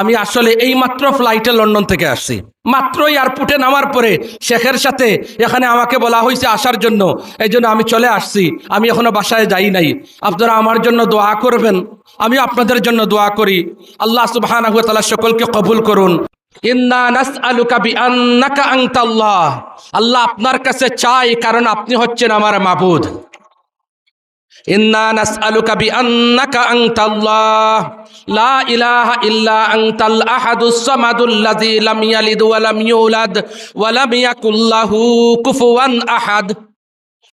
আমি আসলে এই মাত্র ফ্লাইটে লন্ডন থেকে আসছি। মাত্র এয়ারপোর্টে নামার পরে শেখের সাথে এখানে আমাকে বলা হয়েছে আসার জন্য। এই জন্য আমি চলে আসছি। আমি এখনও বাসায় যাই নাই। আপনারা আমার জন্য দোয়া করবেন। আমি আপনাদের জন্য দোয়া করি। আল্লাহ ওয়া সকলকে কবুল করুন। আল্লাহ আপনার কাছে চাই, কারণ আপনি হচ্ছেন আমার মাবুদ। লা ইল্লা আহাদুস আহাদ।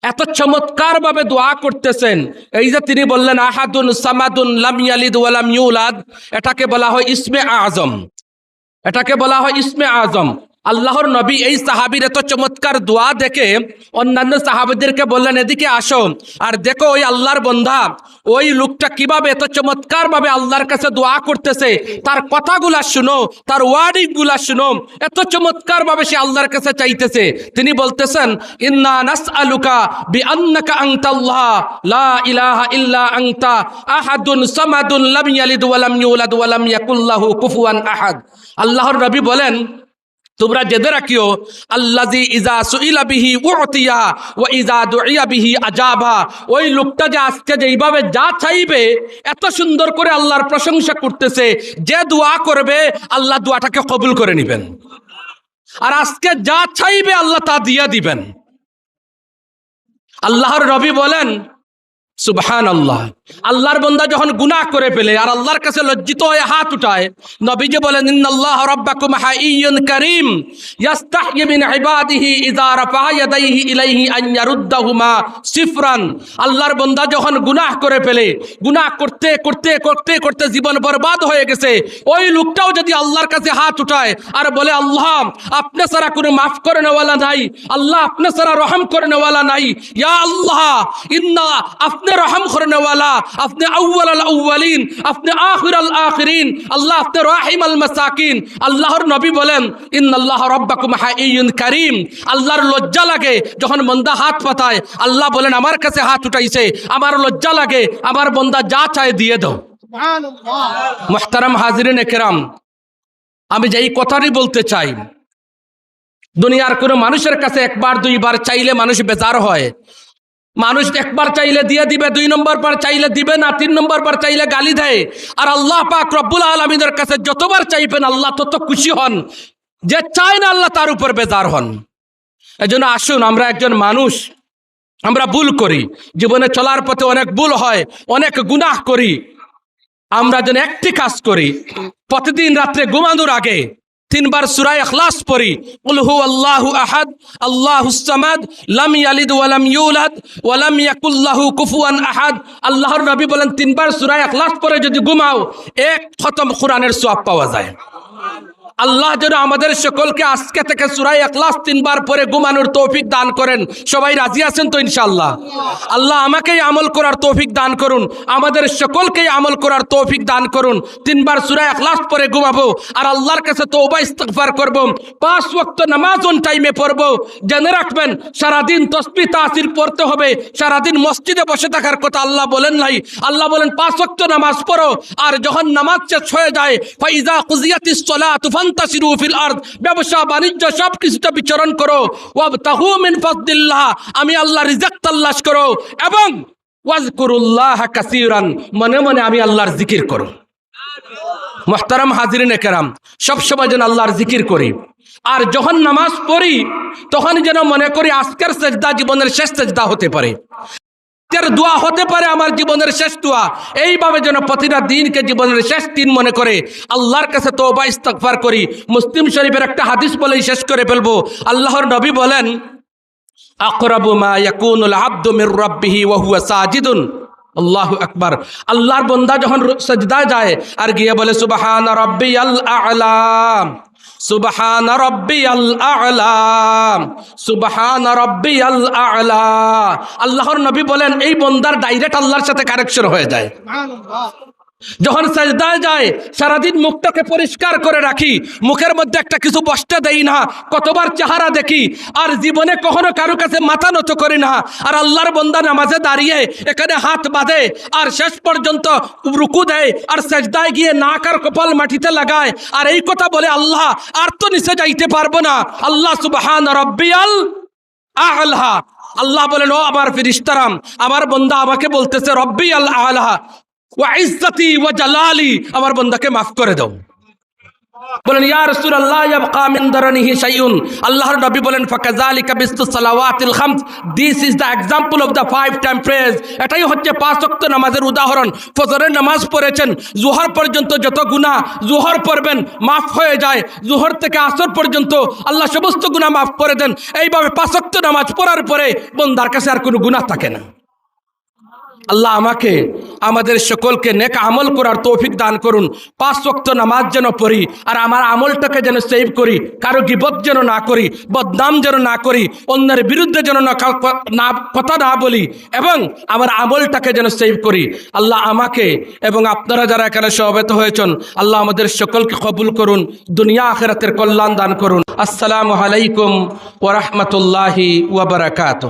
এত চমৎকার ভাবে দোয়া করতেছেন। এই যে তিনি বললেন, আহাদুন সামাদুন লাম এটাকে বলা হয় ইসমে আজম। এটাকে বলা হয় ইসমে আজম। আল্লাহর নবী এই সাহাবির এত চমৎকার দোয়া দেখে অন্যান্য সাহাবিদেরকে বললেন, এদিকে আসো। আর দেখো, ওই আল্লাহর বন্ধা ওই লোকটা কীভাবে এত চমৎকার ভাবে আল্লাহর কাছে দোয়া করতেছে, তার কথাগুলা শুনো, তার ওয়ার্ডিংগুলা শুনো, এত চমৎকার ভাবে সে আল্লাহর কাছে চাইতেছে। তিনি বলতেছেন, ইন্না নাস আলুকা বি আন্নাকা আংতাল্লাহ লা ইলাহা ইল্লা আংতা আহাদুন সামাদুন লাম ইয়ালিদ ওয়া লাম ইউলাদ ওয়া লাম ইয়াকুল্লাহু কুফুয়ান আহাদ। আল্লাহর নবী বলেন তোমরা জেদে রাখিও আল্লাজি ইজা সুইলা বিহি উতিয়া ও ইজা দুইয়া আজাবা। ওই লোকটা যে আজকে যেইভাবে যা চাইবে, এত সুন্দর করে আল্লাহর প্রশংসা করতেছে, যে দোয়া করবে, আল্লাহ দোয়াটাকে কবুল করে নেবেন। আর আজকে যা চাইবে, আল্লাহ তা দিয়া দিবেন। আল্লাহর রবি বলেন সুবহান আল্লাহ আল্লাহর বন্দা যখন গুনাহ করে ফেলে আর আল্লাহর কাছে লজ্জিত হয়ে হাত উঠায়, নবীজি বলেন, ইন্নাল্লাহ রাব্বাকুম হাইয়ুন কারীম ইয়াস্তাহয়ি মিন ইবাদিহি ইযা রাফা ইয়াদাইহি ইলাইহি আন ইয়ারুদ্দাহুমা সিফরান। আল্লাহর বন্দা যখন গুনাহ করে ফেলে, গুনাহ করতে করতে করতে করতে জীবন বরবাদ হয়ে গেছে, ওই লোকটাও যদি আল্লাহর কাছে হাত উঠায় আর বলে, আল্লাহ, আপনি ছাড়া কোনো মাফ করে নেওয়ালা নাই, আল্লাহ, আপনি ছাড়া রহম করে নেওয়ালা নাই, ইয়া আল্লাহ, ইন্না রহম করে আপনি আউ্বাল আল আউ্বালিন আপনি আখির আল আখিরিন। আল্লাহ আপনি রাহিম আল মাসাকিন। আল্লাহর নবী বলেন ইন আল্লাহ রব্বাকুম হাইয়ুন কারীম। আল্লাহর লজ্জা লাগে যখন বন্দা হাত পাতায়। আল্লাহ বলেন আমার কাছে হাত উঠাইছে আমার লজ্জা লাগে আমার বন্দা যা চায় দিয়ে দাও। মোহতারাম হাজিরিন একরাম আমি যেই কথাটি বলতে চাই দুনিয়ার কোনো মানুষের কাছে একবার দুইবার চাইলে মানুষ বেজার হয়। মানুষ একবার চাইলে দিয়ে দিবে, দুই নম্বর বার চাইলে দিবে না, তিন নম্বর বার চাইলে গালি দেয়। আর আল্লাহ পাক রব্বুল আলমিনের কাছে যতবার চাইবেন আল্লাহ তত খুশি হন। যে চায় না আল্লাহ তার উপর বেজার হন। এই জন্য আসুন, আমরা একজন মানুষ, আমরা ভুল করি। জীবনে চলার পথে অনেক ভুল হয়, অনেক গুনাহ করি। আমরা যেন একটি কাজ করি, প্রতিদিন রাত্রে ঘুমানোর আগে তিনবার সুরায় এখলাস পড়ি। উলহু আল্লাহু আহাদ আল্লাহ সামাদ, লাম ইয়ালিদ ওয়ালাম ইউলাদ ওয়ালাম ইয়াকুল্লাহু কুফুয়ান আহাদ। আল্লাহর নবী বলেন, তিনবার সুরায় এখলাস পড়ে যদি ঘুমাও, এক খতম কোরআনের সওয়াব পাওয়া যায়। আল্লাহ যেন আমাদের সকলকে আজকে থেকে সুরাই একলাস তিনবার পরে ঘুমানোর তৌফিক দান করেন। সবাই রাজি আছেন তো ইনশাল্লাহ আল্লাহ আমাকেই আমল করার তৌফিক দান করুন। আমাদের সকলকেই আমল করার তৌফিক দান করুন। তিনবার সুরাই একলাস পরে ঘুমাবো আর আল্লাহর কাছে তৌবা ইস্তগফার করব। পাঁচ ওয়াক্ত নামাজ অন টাইমে পড়ব। জেনে রাখবেন, সারাদিন তসবি তাসির পড়তে হবে। সারাদিন মসজিদে বসে থাকার কথা আল্লাহ বলেন নাই। আল্লাহ বলেন, পাঁচ ওয়াক্ত নামাজ পড়ো। আর যখন নামাজ শেষ হয়ে যায়, ফাইজা কুজিয়াতিস সালাত ব্যবসা, বাণিজ্য সব কিছুতে বিচরণ করো। আমি আল্লাহ রিজক করো। এবং মনে মনে আমি আল্লাহর জিকির করো। মোহতারাম হাজিরিন একরাম সবসময় যেন আল্লাহর জিকির করি। আর যখন নামাজ পড়ি তখন যেন মনে করি আজকের সেজদা জীবনের শেষ সেজদা হতে পারে। আজকের দোয়া হতে পারে আমার জীবনের শেষ দোয়া, এইভাবে যেন প্রতিটা দিনকে জীবনের শেষ দিন মনে করে। আল্লাহর কাছে তোবা ইস্তগফার করি। মুসলিম শরীফের একটা হাদিস বলেই শেষ করে ফেলব। আল্লাহর নবী বলেন, আকরাবু মা ইয়াকুনুল আব্দু মির রাব্বিহি ওয়া হুয়া সাজিদুন। আল্লাহু আকবার। আল্লাহর বন্দা যখন সজদায় যায়, আর গিয়ে বলে, সুবহান রাব্বিয়াল আ'লা। সুবহান রব্বিয়াল আ'লা, সুবহান রব্বিয়াল আ'লা। আল্লাহর নবী বলেন, এই বন্দার ডাইরেক্ট আল্লাহর সাথে কানেকশন হয়ে যায়। যখন সাজদায় যায় সারাদিন মুখটাকে পরিষ্কার করে রাখি। মুখের মধ্যে একটা কিছু বসতে দেই না, কতবার চেহারা দেখি। আর জীবনে কখনো কারও কাছে মাথা নত করি না। আর আল্লাহর বন্দা নামাজে দাঁড়িয়ে এখানে হাত বাঁধে, আর শেষ পর্যন্ত রুকু দেয়, আর সাজদায় গিয়ে নাক আর কপাল মাটিতে লাগায়। আর এই কথা বলে আল্লাহ, আর তো নিচে যাইতে পারব না। আল্লাহ সুবহান রব্বিয়াল আল্লাহ আল্লাহ বলেন, ও আমার ফিরিস্তারাম, আমার বন্দা আমাকে বলতেছে রব্বি আল আল্লাহ আমার বন্দাকে মাফ করে দাও। বলেন শাইউন। আল্লাহর নবী বলেন this is the example of the five time prayers এটাই হচ্ছে পাঁচ ওয়াক্ত নামাজের উদাহরণ। ফজরের নামাজ পড়েছেন, জোহর পর্যন্ত যত গুনাহ জোহর পড়বেন, মাফ হয়ে যায়। জোহর থেকে আসর পর্যন্ত আল্লাহ সমস্ত গুনাহ মাফ করে দেন। এইভাবে পাঁচ নামাজ পড়ার পরে বন্দার কাছে আর কোনো গুনাহ থাকে না। আল্লাহ আমাকে, আমাদের সকলকে নেক আমল করার তৌফিক দান করুন। পাঁচ ওয়াক্ত নামাজ যেন পড়ি আর আমার আমলটাকে যেন সেভ করি, কারও গিবত যেন না করি, বদনাম যেন না করি, অন্যের বিরুদ্ধে যেন না কথা না বলি এবং আমার আমলটাকে যেন সেভ করি। আল্লাহ আমাকে এবং আপনারা যারা এখানে সমবেত হয়েছেন, আল্লাহ আমাদের সকলকে কবুল করুন, দুনিয়া আখেরাতের কল্যাণ দান করুন। আসসালামু আলাইকুম ওরহমতুল্লাহি ওবরাকাত